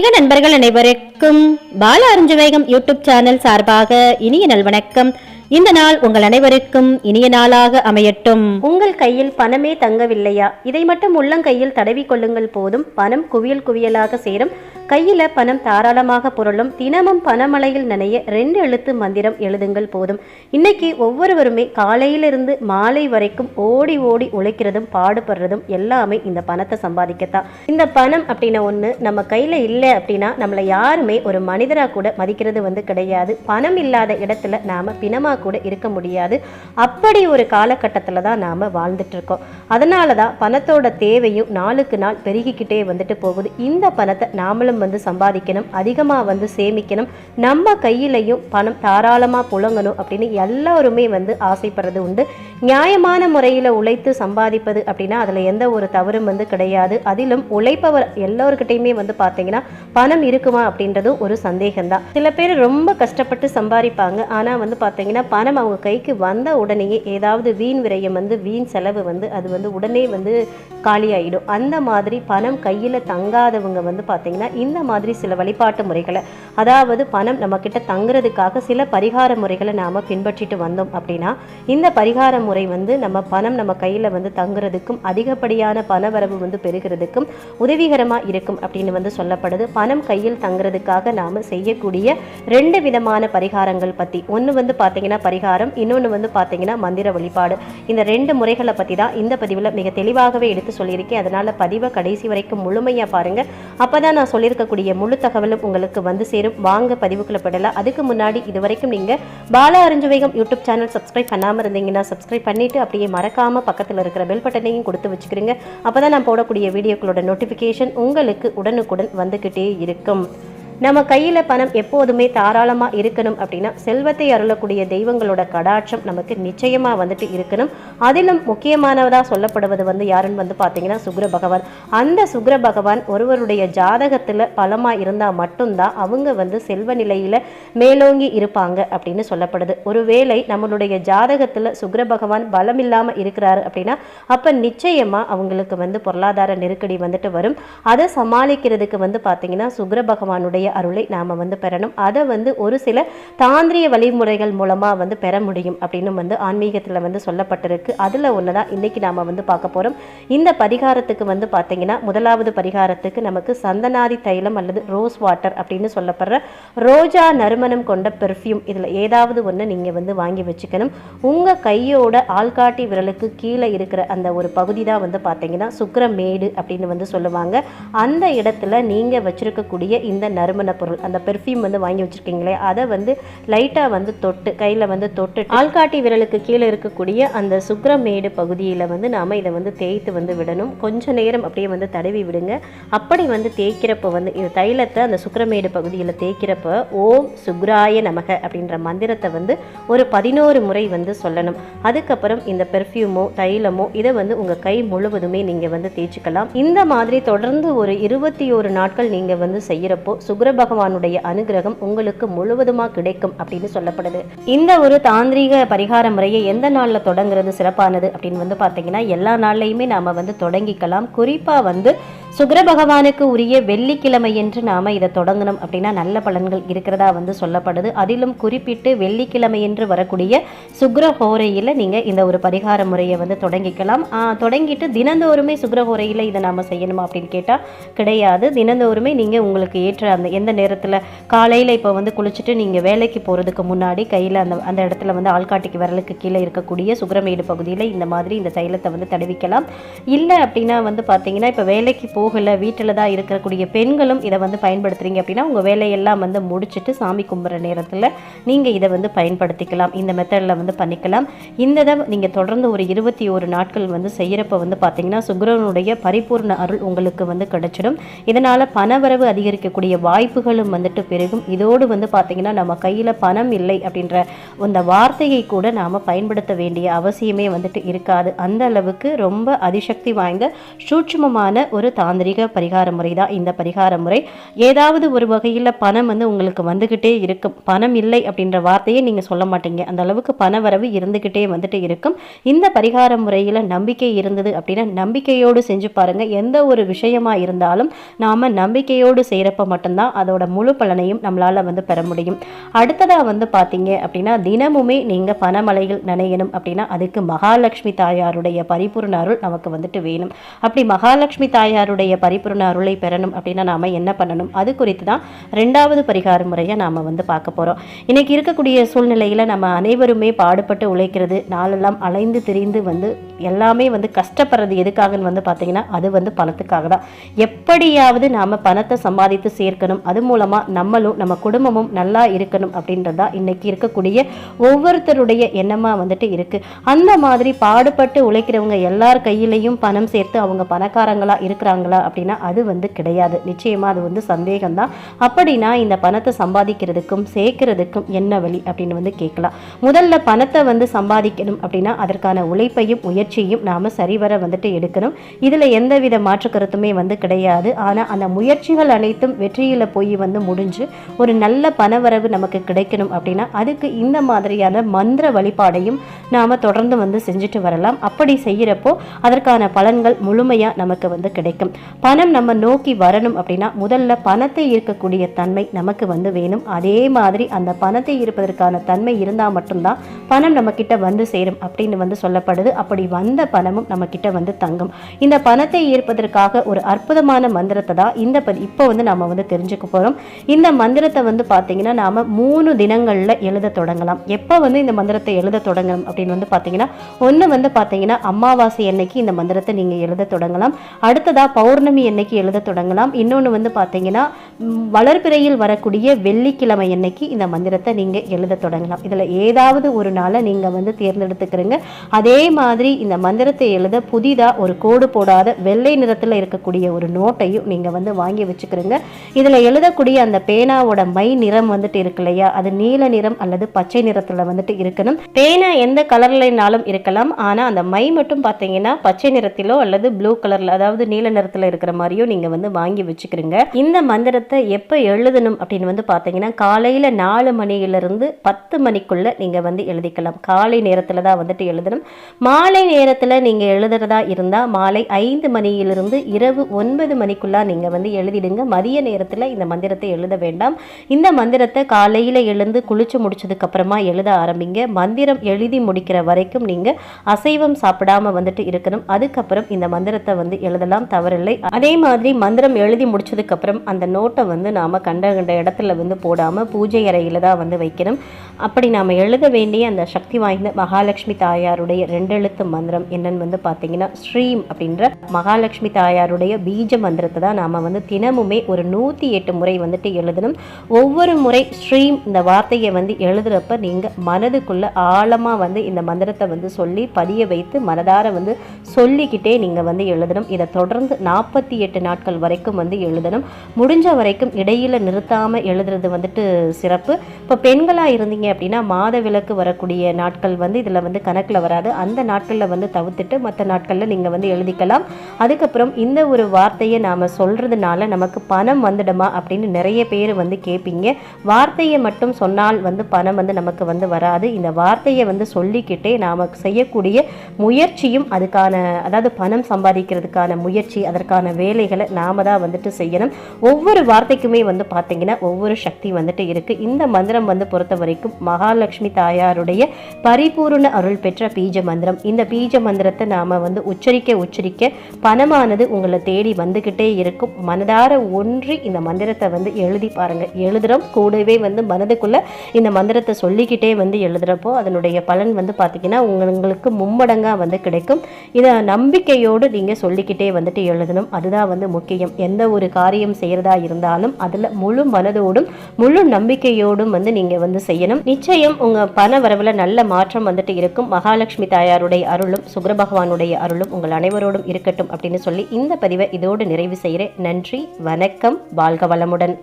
ஆன்மீக நண்பர்கள் அனைவருக்கும் பால அருஞ்சவேகம் யூடியூப் சேனல் சார்பாக இனிய நல்வணக்கம் இந்த நாள் உங்கள் அனைவருக்கும் இனிய நாளாக அமையட்டும். உங்கள் கையில் பணமே தங்கவில்லையா? இதை மட்டும் உள்ளங்கையில் தடவி கொள்ளுங்கள் போதும். பணம் குவியல் குவியலாக சேரும். கையில் பணம் தாராளமாக புரளும் தினமும் பணமழையில் நனைய ரெண்டு எழுத்து மந்திரம் எழுதுங்கள் போதும். இன்னைக்கு ஒவ்வொருவருமே காலையிலிருந்து மாலை வரைக்கும் ஓடி ஓடி உழைக்கிறதும் பாடுபடுறதும் எல்லாமே இந்த பணத்தை சம்பாதிக்கத்தான். இந்த பணம் அப்படின்ன ஒன்று நம்ம கையில் இல்லை அப்படின்னா நம்மளை யாருமே ஒரு மனிதராக கூட மதிக்கிறது வந்து கிடையாது. பணம் இல்லாத இடத்துல நாம் பிணமாக கூட இருக்க முடியாது. அப்படி ஒரு காலகட்டத்தில் தான் நாம் வாழ்ந்துட்டுருக்கோம் அதனால தான் பணத்தோட தேவையும் நாளுக்கு நாள் பெருகிக்கிட்டே வந்துட்டு போகுது. இந்த பணத்தை நாமளும் வந்து சம்பாதிக்கணும் அதிகமாக வந்து சேமிக்கணும் நம்ம கையிலையும் பணம் தாராளமாக புழங்கணும் அப்படின்னு எல்லாருமே வந்து ஆசைப்படுறது உண்டு. நியாயமான முறையில் உழைத்து சம்பாதிப்பது அப்படின்னா அதில் எந்த ஒரு தவறும் வந்து கிடையாது. அதிலும் உழைப்பவர் எல்லோருக்கிட்டையுமே வந்து பார்த்தீங்கன்னா பணம் இருக்குமா அப்படின்றதும் ஒரு சந்தேகம்தான். சில பேர் ரொம்ப கஷ்டப்பட்டு சம்பாதிப்பாங்க. ஆனால் வந்து பார்த்தீங்கன்னா பணம் அவங்க கைக்கு வந்த உடனேயே ஏதாவது வீண் விரயம் வந்து வீண் செலவு வந்து அது வந்து உடனே வந்து காலியாயிடும். அந்த மாதிரி பணம் கையில் தங்காதவங்க வந்து பார்த்தீங்கன்னா இந்த மாதிரி சில வழிபாட்டு முறைகளை அதாவது பணம் நம்மக்கிட்ட தங்குறதுக்காக சில பரிகார முறைகளை நாம் பின்பற்றிட்டு வந்தோம் அப்படின்னா இந்த பரிகார முறை வந்து நம்ம பணம் நம்ம கையில் வந்து தங்குறதுக்கும் அதிகப்படியான பணவரவு வந்து பெறுகிறதுக்கும் உதவிகரமாக இருக்கும் அப்படின்னு வந்து சொல்லப்படுது. பணம் கையில் தங்குறதுக்காக நாம் செய்யக்கூடிய ரெண்டு விதமான பரிகாரங்கள் பற்றி ஒன்று வந்து பார்த்தீங்கன்னா பரிகாரம் இன்னொன்று வந்து பார்த்தீங்கன்னா மந்திர வழிபாடு. இந்த ரெண்டு முறைகளை பற்றி தான் இந்த பதிவில் மிக தெளிவாகவே எடுத்து சொல்லியிருக்கேன். அதனால் பதிவை கடைசி வரைக்கும் முழுமையாக பாருங்கள் அப்போ தான் நான் சொல்லியிருக்க இருக்கக்கூடிய முழு தகவலும் உங்களுக்கு வந்து சேரும். வாங்க பதிவுக்குள்ள படலாம் அதுக்கு முன்னாடி இது வரைக்கும் நீங்கள் பாலா அரிஞ்சுவேகம் யூடியூப் சேனல் சப்ஸ்கிரைப் பண்ணாமல் இருந்தீங்கன்னா சப்ஸ்கிரைப் பண்ணிவிட்டு அப்படியே மறக்காமல் பக்கத்தில் இருக்கிற பெல் பட்டனையும் கொடுத்து வச்சுக்கிறீங்க அப்போ தான் நான் போடக்கூடிய வீடியோக்களோட நோட்டிஃபிகேஷன் உங்களுக்கு உடனுக்குடன் வந்துக்கிட்டே இருக்கும். நம்ம கையில் பணம் எப்போதுமே தாராளமாக இருக்கணும் அப்படின்னா செல்வத்தை அருளக்கூடிய தெய்வங்களோட கடாட்சம் நமக்கு நிச்சயமாக வந்துட்டு இருக்கணும். அதிலும் முக்கியமானதாக சொல்லப்படுவது வந்து யாருன்னு வந்து பார்த்தீங்கன்னா சுக்ர பகவான். அந்த சுக்ர பகவான் ஒருவருடைய ஜாதகத்தில் பலமாக இருந்தால் மட்டும்தான் அவங்க வந்து செல்வ நிலையில் மேலோங்கி இருப்பாங்க அப்படின்னு சொல்லப்படுது. ஒருவேளை நம்மளுடைய ஜாதகத்தில் சுக்ர பகவான் பலம் இல்லாமல் இருக்கிறாரு அப்படின்னா அப்போ நிச்சயமாக அவங்களுக்கு வந்து பொருளாதார நெருக்கடி வந்துட்டு வரும். அதை சமாளிக்கிறதுக்கு வந்து பார்த்தீங்கன்னா சுக்ர பகவானுடைய அருளை நாம் வந்து பெறணும். அதை வந்து ஒரு சில தாந்திரிய வழிமுறைகள் மூலமாக வந்து பெற முடியும் அப்படின்னு வந்து ஆன்மீகத்தில் வந்து சொல்லப்பட்டிருக்கு. அதில் ஒன்று தான் இன்றைக்கி நாம் வந்து பார்க்க போகிறோம் இந்த பரிகாரத்துக்கு வந்து பார்த்தீங்கன்னா முதலாவது பரிகாரத்துக்கு நமக்கு சந்தனாதி தைலம் அல்லது ரோஸ் வாட்டர் அப்படின்னு சொல்லப்படுற ரோஜா நறுமணம் கொண்ட பெர்ஃப்யூம் இதில் ஏதாவது ஒன்று நீங்கள் வந்து வாங்கி வச்சுக்கணும். உங்கள் கையோட ஆள்காட்டி விரலுக்கு கீழே இருக்கிற அந்த ஒரு பகுதி தான் வந்து பார்த்தீங்கன்னா சுக்கரமேடு அப்படின்னு வந்து சொல்லுவாங்க. அந்த இடத்துல நீங்கள் வச்சிருக்கக்கூடிய இந்த நறுமண பொருள் அந்த பெர்ஃப்யூம் வந்து வாங்கி வச்சிருக்கீங்களே அதை வந்து லைட்டாக வந்து தொட்டு கையில் வந்து தொட்டு ஆள்காட்டி விரலுக்கு கீழே இருக்கக்கூடிய அந்த சுக்கரமேடு பகுதியில் வந்து நாம் இதை வந்து தேய்த்து வந்து விடணும். கொஞ்ச நேரம் அப்படியே வந்து தடவி விடுங்க. அப்படி வந்து தேய்க்கிறப்போ வந்து இந்த தைலத்தை அந்த சுக்கரமேடு பகுதியில் தேய்க்கிறப்ப ஓம் சுக்ராய நமக அப்படின்ற மந்திரத்தை வந்து ஒரு பதினோரு முறை வந்து சொல்லணும். அதுக்கப்புறம் இந்த பெர்ஃப்யூமோ தைலமோ இதை வந்து உங்கள் கை முழுவதுமே நீங்கள் வந்து தேய்ச்சிக்கலாம். இந்த மாதிரி தொடர்ந்து ஒரு இருபத்தி ஒரு நாட்கள் நீங்கள் வந்து செய்கிறப்போ சுக்கர பகவானுடைய அனுகிரகம் உங்களுக்கு முழுவதுமாக கிடைக்கும் அப்படின்னு சொல்லப்படுது. இந்த ஒரு தாந்திரீக பரிகார முறையை எந்த நாளில் தொடங்குறது சிறப்பானது அப்படின்னு வந்து பார்த்தீங்கன்னா எல்லா நாள்லையுமே நாம் வந்து தொடங்கிக்கலாம். குறிப்பாக வந்து சுக்கர பகவானுக்கு உரிய வெள்ளிக்கிழமை என்று நாம் இதை தொடங்கணும் அப்படின்னா நல்ல பலன்கள் இருக்கிறதா வந்து சொல்லப்படுது. அதிலும் குறிப்பிட்டு வெள்ளிக்கிழமை என்று வரக்கூடிய சுக்கர ஹோரையில் நீங்கள் இந்த ஒரு பரிகார முறையை வந்து தொடங்கிக்கலாம். தொடங்கிட்டு தினந்தோறுமே சுக்கர ஹோரையில் இதை நாம் செய்யணுமா அப்படின்னு கேட்டால் கிடையாது. தினந்தோறுமே நீங்கள் உங்களுக்கு ஏற்ற அந்த எந்த நேரத்தில் காலையில் இப்போ வந்து குளிச்சுட்டு நீங்கள் வேலைக்கு போகிறதுக்கு முன்னாடி கையில் அந்த அந்த இடத்துல வந்து ஆள்காட்டிக்கு விரலுக்கு கீழே இருக்கக்கூடிய சுக்கிரமேடு பகுதியில் இந்த மாதிரி இந்த தைலத்தை வந்து தடவிக்கலாம். இல்லை அப்படின்னா வந்து பார்த்தீங்கன்னா இப்போ வேலைக்கு போகலை வீட்டில் தான் இருக்கக்கூடிய பெண்களும் இதை வந்து பயன்படுத்துறீங்க அப்படின்னா உங்கள் வேலையெல்லாம் வந்து முடிச்சுட்டு சாமி கும்பிட்ற நேரத்தில் நீங்கள் இதை வந்து பயன்படுத்திக்கலாம். இந்த மெத்தடில் வந்து பண்ணிக்கலாம். இந்த இதை நீங்கள் தொடர்ந்து ஒரு இருபத்தி ஒரு நாட்கள் வந்து செய்கிறப்ப வந்து பார்த்தீங்கன்னா சுக்கிரனுடைய பரிபூர்ண அருள் உங்களுக்கு வந்து கிடைச்சிடும். இதனால் பணவரவு அதிகரிக்கக்கூடிய வாய்ப்புகளும் வந்துட்டு பெருகும். இதோடு வந்து பார்த்தீங்கன்னா நம்ம கையில் பணம் இல்லை அப்படின்ற அந்த வார்த்தையை கூட நாம் பயன்படுத்த வேண்டிய அவசியமே வந்துட்டு இருக்காது. அந்த அளவுக்கு ரொம்ப அதிசக்தி வாய்ந்த சூட்சமமான ஒரு தாந்திரிக பரிகார முறை தான் இந்த பரிகார முறை. ஏதாவது ஒரு வகையில் பணம் வந்து உங்களுக்கு வந்துக்கிட்டே இருக்கும். பணம் இல்லை அப்படின்ற வார்த்தையை நீங்கள் சொல்ல மாட்டீங்க. அந்த அளவுக்கு பண வரவு இருந்துக்கிட்டே வந்துட்டு இருக்கும். இந்த பரிகார முறையில் நம்பிக்கை இருந்தது அப்படின்னா நம்பிக்கையோடு செஞ்சு பாருங்கள் எந்த ஒரு விஷயமா இருந்தாலும் நாம் நம்பிக்கையோடு செய்கிறப்ப மட்டும்தான் அதோட முழு பலனையும் நம்மளால் வந்து பெற முடியும். அடுத்ததாக வந்து பார்த்தீங்க அப்படின்னா தினமுமே நீங்கள் பணமலையில் நனையணும் அப்படின்னா அதுக்கு மகாலட்சுமி தாயாருடைய பரிபூர்ண அருள் நமக்கு வந்துட்டு வேணும். அப்படி மகாலட்சுமி தாயாருடைய பரிபூர்ண அருளை பெறணும் அப்படின்னா நாம் என்ன பண்ணணும்? அது குறித்து தான் ரெண்டாவது பரிகார முறையை நாம் வந்து பார்க்க போகிறோம் இன்னைக்கு இருக்கக்கூடிய சூழ்நிலையில் நம்ம அனைவருமே பாடுபட்டு உழைக்கிறது நாளெல்லாம் அலைந்து திரிந்து வந்து எல்லாமே வந்து கஷ்டப்படுறது எதுக்காகன்னு வந்து பார்த்தீங்கன்னா அது வந்து பணத்துக்காக தான். எப்படியாவது நாம் பணத்தை சம்பாதித்து சேர்க்கணும். அது மூலமாக நம்மளும் நம்ம குடும்பமும் நல்லா இருக்கணும் அப்படின்றதா இன்னைக்கு இருக்கக்கூடிய ஒவ்வொருத்தருடைய எண்ணமாக வந்துட்டு இருக்குது அந்த மாதிரி பாடுபட்டு உழைக்கிறவங்க எல்லார் கையிலையும் பணம் சேர்த்து அவங்க பணக்காரங்களாக இருக்கிறாங்களா அப்படின்னா அது வந்து கிடையாது. நிச்சயமாக அது வந்து சந்தேகம்தான். அப்படின்னா இந்த பணத்தை சம்பாதிக்கிறதுக்கும் சேர்க்கிறதுக்கும் என்ன வழி அப்படின்னு வந்து கேட்கலாம். முதல்ல பணத்தை வந்து சம்பாதிக்கணும் அப்படின்னா அதற்கான உழைப்பையும் முயற்சியும் நாம் சரிவர வந்துட்டு எடுக்கணும். இதில் எந்தவித மாற்று கருத்துமே வந்து கிடையாது. ஆனால் அந்த முயற்சிகள் அனைத்தும் வெற்றியில் போய் வந்து முடிஞ்சு ஒரு நல்ல பணவரவு நமக்கு கிடைக்கணும் அப்படின்னா அதுக்கு இந்த மாதிரியான மந்திர வழிபாடையும் நாம் தொடர்ந்து வந்து செஞ்சுட்டு வரலாம். அப்படி செய்கிறப்போ அதற்கான பலன்கள் முழுமையாக நமக்கு வந்து கிடைக்கும். பணம் நம்ம நோக்கி வரணும் அப்படின்னா முதல்ல பணத்தை இருக்கக்கூடிய தன்மை நமக்கு வந்து வேணும். அதே மாதிரி அந்த பணத்தை இருப்பதற்கான தன்மை இருந்தால் மட்டும்தான் பணம் நம்மக்கிட்ட வந்து சேரும் அப்படின்னு வந்து சொல்லப்படுது. அப்படி வந்த பணமும் நம்மக்கிட்ட வந்து தங்கும். இந்த பணத்தை ஈர்ப்பதற்காக ஒரு அற்புதமான மந்திரத்தை தான் இந்த ப- இப்போ வந்து நம்ம வந்து தெரிஞ்சுக்க போகிறோம் இந்த மந்திரத்தை வந்து பார்த்தீங்கன்னா நாம் மூணு தினங்களில் எழுத தொடங்கலாம். எப்போ வந்து இந்த மந்திரத்தை எழுத தொடங்கணும் அப்படின்னு வந்து பார்த்தீங்கன்னா ஒன்று வந்து பார்த்தீங்கன்னா அமாவாசை அன்னைக்கு இந்த மந்திரத்தை நீங்கள் எழுத தொடங்கலாம். அடுத்ததாக பௌ பௌர்ணமி அன்னைக்கு எழுத தொடங்கலாம். இன்னொன்று வந்து பார்த்தீங்கன்னா வளர்பிறையில் வரக்கூடிய வெள்ளிக்கிழமை என்னைக்கு இந்த மந்திரத்தை நீங்கள் எழுத தொடங்கலாம். இதில் ஏதாவது ஒரு நாளை நீங்கள் வந்து தேர்ந்தெடுத்துக்கிறீங்க. அதே மாதிரி இந்த மந்திரத்தை எழுத புதிதாக ஒரு கோடு போடாத வெள்ளை நிறத்தில் இருக்கக்கூடிய ஒரு நோட்டையும் நீங்கள் வந்து வாங்கி வச்சுக்கிறீங்க. இதில் எழுதக்கூடிய அந்த பேனாவோட மை நிறம் வந்துட்டு இருக்கு இல்லையா? அது நீல நிறம் அல்லது பச்சை நிறத்தில் வந்துட்டு இருக்கணும். பேனா எந்த கலர்லனாலும் இருக்கலாம். ஆனால் அந்த மை மட்டும் பார்த்தீங்கன்னா பச்சை நிறத்திலோ அல்லது ப்ளூ கலரில் அதாவது நீல நிறத்தில் இருக்கிற மாதிரியும் நீங்கள் வந்து வாங்கி வச்சுக்கிறீங்க. இந்த மந்திரத்தை எப்போ எழுதணும் அப்படின்னு வந்து பார்த்தீங்கன்னா காலையில் நாலு மணியிலிருந்து பத்து மணிக்குள்ளே நீங்கள் வந்து எழுதிக்கலாம். காலை நேரத்தில் தான் வந்துட்டு எழுதணும். மாலை நேரத்தில் நீங்கள் எழுதுறதா இருந்தால் மாலை ஐந்து மணியிலிருந்து இரவு ஒன்பது மணிக்குள்ளே நீங்கள் வந்து எழுதிடுங்க. மதிய நேரத்தில் இந்த மந்திரத்தை எழுத வேண்டாம். இந்த மந்திரத்தை காலையில் எழுந்து குளிச்சு முடிச்சதுக்கு அப்புறமா எழுத ஆரம்பிங்க. மந்திரம் எழுதி முடிக்கிற வரைக்கும் நீங்கள் அசைவம் சாப்பிடாம வந்துட்டு இருக்கணும். அதுக்கப்புறம் இந்த மந்திரத்தை வந்து எழுதலாம். தவறில்லை. அதே மாதிரி மந்திரம் எழுதி முடிச்சதுக்கு அப்புறம் அந்த நோட்டை வந்து நாம கண்ட கண்ட இடத்துல வந்து போடாம பூஜை அறையில தான் வந்து வைக்கணும். அப்படி நாம எழுத வேண்டிய அந்த சக்தி வாய்ந்த மகாலட்சுமி தாயாருடைய ரெண்டெழுத்து மந்திரம் என்னன்னு வந்து பார்த்தீங்கன்னா ஸ்ரீம் அப்படின்ற மகாலட்சுமி தாயாருடைய பீஜ மந்திரத்தை தான் நாம வந்து தினமுமே ஒரு நூற்றி எட்டு முறை வந்துட்டு எழுதணும். ஒவ்வொரு முறை ஸ்ரீம் இந்த வார்த்தையை வந்து எழுதுறப்ப நீங்க மனதுக்குள்ள ஆழமா வந்து இந்த மந்திரத்தை வந்து சொல்லி பதிய வைத்து மனதார வந்து சொல்லிக்கிட்டே நீங்க வந்து எழுதணும். இதை தொடர்ந்து நாற்பத்தி எட்டு நாட்கள் வரைக்கும் வந்து எழுதணும். முடிஞ்ச வரைக்கும் இடையில நிறுத்தாமல் எழுதுறது வந்துட்டு சிறப்பு. இப்போ பெண்களாக இருந்தீங்க அப்படின்னா மாத விலக்கு வரக்கூடிய நாட்கள் வந்து இதுல வந்து கணக்குல வராது. அந்த நாட்களில் வந்து தவிர்த்துட்டு மற்ற நாட்களில் நீங்க வந்து எழுதிக்கலாம். அதுக்கப்புறம் இந்த ஒரு வார்த்தையை நாம சொல்றதுனால நமக்கு பணம் வந்துடுமா அப்படின்னு நிறைய பேர் வந்து கேட்பீங்க வார்த்தையை மட்டும் சொன்னால் வந்து பணம் வந்து நமக்கு வந்து வராது. இந்த வார்த்தையை வந்து சொல்லிக்கிட்டே நாம் செய்யக்கூடிய முயற்சியும் அதுக்கான அதாவது பணம் சம்பாதிக்கிறதுக்கான முயற்சி அதற்கான வேலைகளை நாம தான் வந்துட்டு செய்யணும். ஒவ்வொரு வார்த்தைக்குமே வந்து பார்த்தீங்கன்னா ஒவ்வொரு சக்தி வந்துட்டு இருக்கு. இந்த மந்திரம் வந்து பொறுத்த வரைக்கும் மகாலட்சுமி தாயாருடைய பரிபூர்ண அருள் பெற்ற பீஜ மந்திரம். இந்த பீஜ மந்திரத்தை நாம வந்து உச்சரிக்க உச்சரிக்க பணமானது உங்களை தேடி வந்துக்கிட்டே இருக்கும். மனதார ஒன்றி இந்த மந்திரத்தை வந்து எழுதி பாருங்க. எழுதுறோம் கூடவே வந்து மனதுக்குள்ள இந்த மந்திரத்தை சொல்லிக்கிட்டே வந்து எழுதுறப்போ அதனுடைய பலன் வந்து பார்த்தீங்கன்னா உங்களுக்கு மும்மடங்காக வந்து கிடைக்கும். இதை நம்பிக்கையோடு நீங்கள் சொல்லிக்கிட்டே வந்துட்டு எழுதணும் அதுதான் வந்து முக்கியம். எந்த ஒரு காரியம் செய்யறதா இருந்தாலும் அதுல முழு மனதோடும் முழு நம்பிக்கையோடும் வந்து நீங்க வந்து செய்யணும். நிச்சயம் உங்க பண வரவில் நல்ல மாற்றம் வந்துட்டு இருக்கும். மகாலட்சுமி தாயாருடைய அருளும் சுக்கர பகவானுடைய அருளும் உங்கள் அனைவரோடும் இருக்கட்டும் அப்படின்னு சொல்லி இந்த பதிவை இதோடு நிறைவு செய்கிறேன். நன்றி வணக்கம் வாழ்க வளமுடன்.